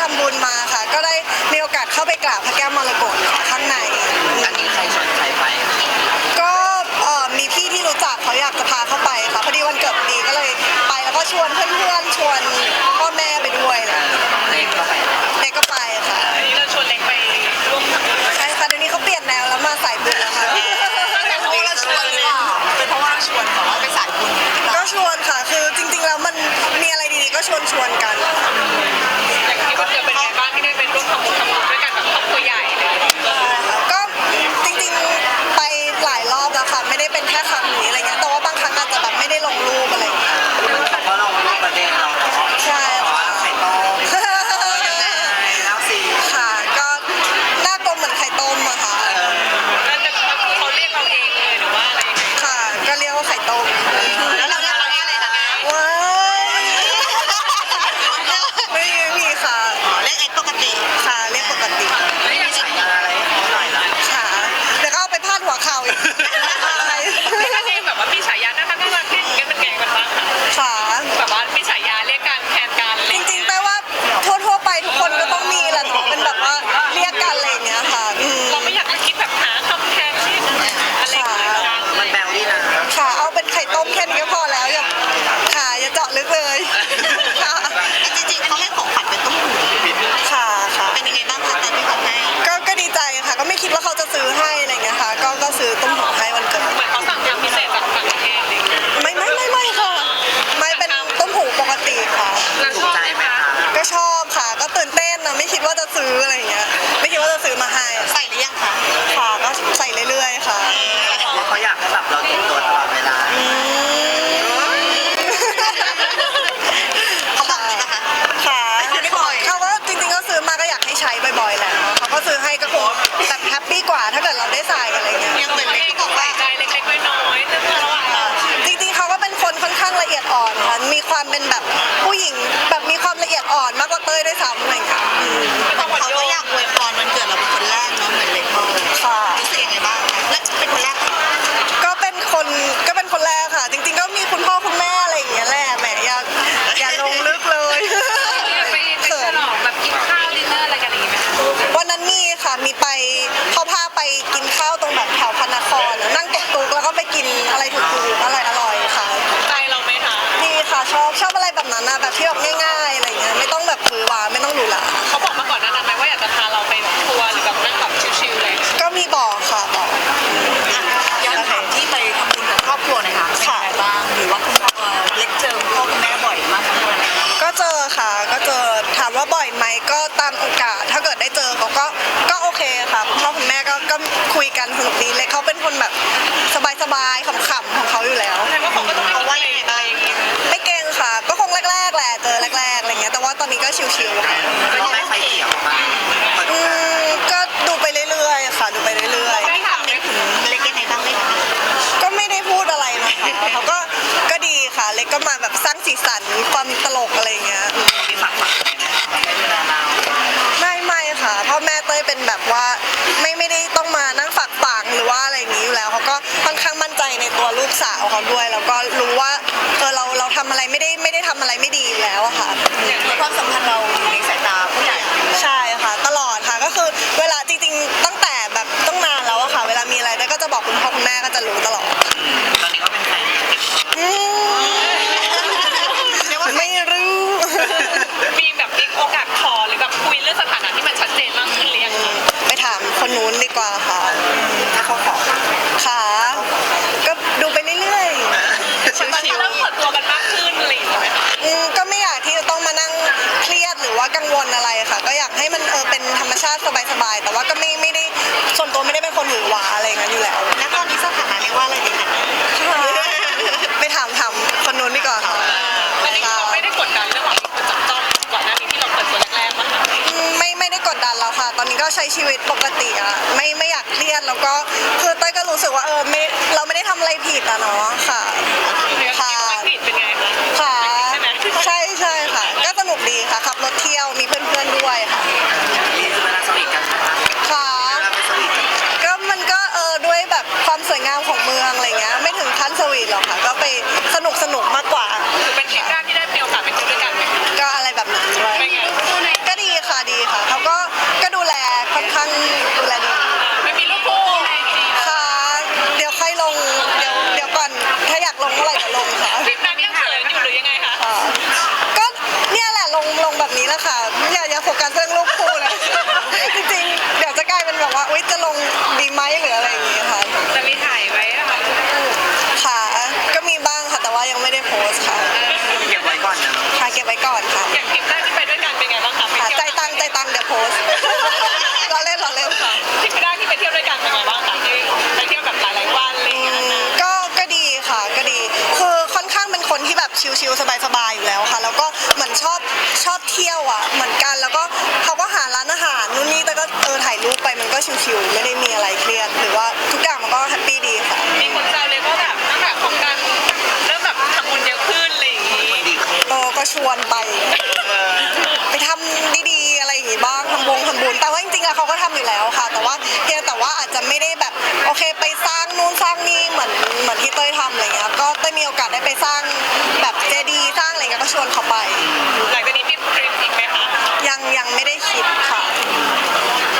ทำบุญมาค่ะ ก็ได้มีโอกาสเข้าไปกราบพระแก้วมรกตข้างใน อันนี้ใครชวนใครไปก็เอ่อมีพี่ที่รู้จักเขาอยากจะพาเข้าไปค่ะพอดีวันเกิดพอดีก็เลยไปแล้วก็ชวนเพื่อนๆชวน ไม่คิดว่าเขาจะซื้อให้อะไรอย่างเงี้ยค่ะก็ก็ซื้อต้มหูให้วันเกิด เหมือนเขาสั่งทำพิเศษจากต่างประเทศเลยไม่ไม่ไม่ไม่ค่ะ ไม่เป็นต้มหูปกติค่ะแล้วชอบไหมคะก็ชอบค่ะ ก็ตื่นเต้นนะไม่คิดว่าจะซื้ออะไรอย่างเงี้ย ได้ใส่อะไรเงี้ยยังเหมือนเอเล็กงที่ก็บอกใส่ว่าใจเล็กๆน้อยๆแต่เราอะจริงๆเขาก็เป็นคนค่อนข้างละเอียดอ่อนค่ะมีความเป็นแบบผู้หญิงแบบมีความละเอียดอ่อนมากกว่าเต้ยด้วยซ้ำอะไรเงี้ยอืมไม่ต้องหวัดเขาโยก็งอยากอวยพรวันเกิดเราเป็นคนแรกเนาะเหมือนเล็กบอกค่ะรู้สึกยังไงบ้างคะและเป็นคนแรกก็เป็นคนก็เป็นคนแรกค่ะ จริง ๆ ก็มีคุณพ่อคุณแม่อะไรอย่างเงี้ยแหละแหมอย่าอย่าลงลึกเลยไปไปฉลองแบบกินข้าวดินเนอร์อะไรกันอย่างงี้ไหมคะวันนั้นมีค่ะมีไป ว่าบ่อยไหมก็ตามโอกาส ถ้าเกิดได้เจอเขาก็ก็โอเคค่ะคุณพ่อคุณแม่ก็ก็คุยกันสนุกดีเล็กเขาเป็นคนแบบสบายๆขำๆของเขาอยู่แล้วแสดงว่าเขาก็ต้องมีว่ายังไงบ้างอย่างงี้ไม่เก่งค่ะ ก็คงแรกๆแหละเจอแรกๆอะไรเงี้ยแต่ว่าตอนนี้ก็ชิวๆค่ะก็ไม่ไฟเขียวมาอืมก็ดูไปเรื่อยๆค่ะดูไปเรื่อยเขาไม่ถามไหมเล็กยังไงบ้างไหมคะๆก็ไม่ได้พูดอะไรนะคะเขาก็ก็ดีค่ะเล็กก็มาแบบสร้างสีสันความตลกอะไรเงี้ยอืม มีฝักฝักไม่เวลาเรา ไม่ไม่ค่ะพ่อแม่ เต้ยเป็นแบบว่าไม่ไม่ได้ต้องมานั่งฝักฝังหรือว่าอะไรอย่างนี้อยู่แล้วเขาก็ค่อนข้างมั่นใจในตัวลูกสาวเขาด้วย แล้วก็รู้ว่าเออเราเราทำอะไรไม่ได้ไม่ได้ทำอะไรไม่ดีอยู่แล้วอะค่ะความสัมพันธ์เราอยู่ในสายตาผู้ใหญ่ใช่ค่ะ ตลอดค่ะก็คือเวลาจริงๆตั้งแต่แบบต้องนานแล้วอะค่ะ เวลามีอะไรเต้ยก็จะบอกคุณพ่อคุณแม่ก็จะรู้ตลอด ตอนนี้ก็เป็นแฟน อืมไม่รู้ มีแบบมีโอกาสขอหรือแบบคุยเรื่องสถานะที่มันชัดเจนมากขึ้นหรือยังคะ ไปถามคนนู้นดีกว่าค่ะ ถ้าเขาขอ ค่ะก็ดูไปเรื่อยๆ มัน ชิว เริ่มเปิดตัวกันมากขึ้นอะไรอย่างเงี้ยไหมคะ ๆอืมก็ไม่อยากที่จะต้องมานั่งเครียดหรือว่ากังวล อะไรค่ะก็อยากให้มันเออเป็นธรรมชาติสบายๆแต่ว่าก็ไม่ไม่ได้ส่วนตัวไม่ได้เป็นคนหวือหวาอะไรอย่างนั้นอยู่แล้วณตอนนี้สถานะเรียกว่าอะไรดีคะไปถามถามคนนู้นดีกว่าค่ะอันนี้เราไม่ได้กดดันเรื่องของคนจับจ้องก่อนหน้านี้ที่เราเปิดตัวแรกๆป่ะคะอืมไม่ไม่ได้กดดันแล้วค่ะ ตอนนี้ก็ใช้ชีวิตปกติอะไม่ไม่อยากเครียดแล้วก็คือเต้ยก็รู้สึกว่าเออไม่เราไม่ได้ทำอะไรผิดอะเนาะค่ะเรื่องที่อังกฤษเป็นไงคะค่ะ ใช่ไหม ใช่ใช่ สนุกมากกว่า เป็นคลิปแรกที่ได้มีโอกาสไปเจอด้วยกันก็อะไรแบบนั้นด้ยไงก็ดีค่ะดีค่ะเขาก็ก็ดูแลค่อนข้างดูแลดีไม่มีลูกคู่ใค่ะ เดี๋ยวใครลงเดี๋ยวเดี๋ยวก่อนถ้าอยากลงเมื่อไหร่จะลงค่ะคลิปนั้นยังเขินอยู่หรือยังไงคะก็เนี่ยแหละลงลงแบบนี้แหละค่ะอย่าอย่าโฟกัสเรื่องลูกคู่นะจริงๆเดี๋ยวจะกลายเป็นแบบว่าอุ๊ยจะลงดีไหมหรืออะไรอย่างเงี้ยค่ะ จะมีถ่ายไว้อะค่ะ ค่ะก็ ว่ายังไม่ได้โพสต์ค่ะเก็บไว้ก่อนนะค่ะเก็บไว้ก่อนค่ะอย่างทริปแรกที่ไปด้วยกันเป็นไงบ้างคะไปค่ะเที่ยวใจตังใจตังเดี๋ยวโพสต์ รอเล่นรอเล่นค่ะ ทริปแรกที่ไปเที่ยวด้วยกันเป็นไงบ้างคะที่ไปเที่ยวแบบหลายๆวันอะไรอย่างเงี้ยนะก็ ก็ดีค่ะ ก็ดี คือค่อนข้างเป็นคนที่แบบชิลๆสบายๆอยู่แล้วค่ะ แล้วก็เหมือนชอบ ชอบเที่ยวอะ เหมือนกัน แล้วก็เขาก็หาร้านอาหารนู่นนี่แต่ก็เออถ่ายรูปไปมันก็ชิลๆ ชวนไปเออไปทำดีๆ อะไรอย่างงี้บ้างทำบงทำบุญแต่ว่าจริงๆอะเขาก็ทำอยู่แล้วค่ะ แต่ว่าเพียงแต่ว่าอาจจะไม่ได้แบบโอเคไปสร้างนู่นสร้างนี่เหมือนเหมือนที่เต้ยทำอะไรเงี้ยก็เต้ยมีโอกาสได้ไปสร้างแบบเจดีย์สร้างอะไรเงี้ยก็ชวนเขาไป หลังจากนี้มีทริปอีกไหมคะยังยังไม่ได้คิดค่ะ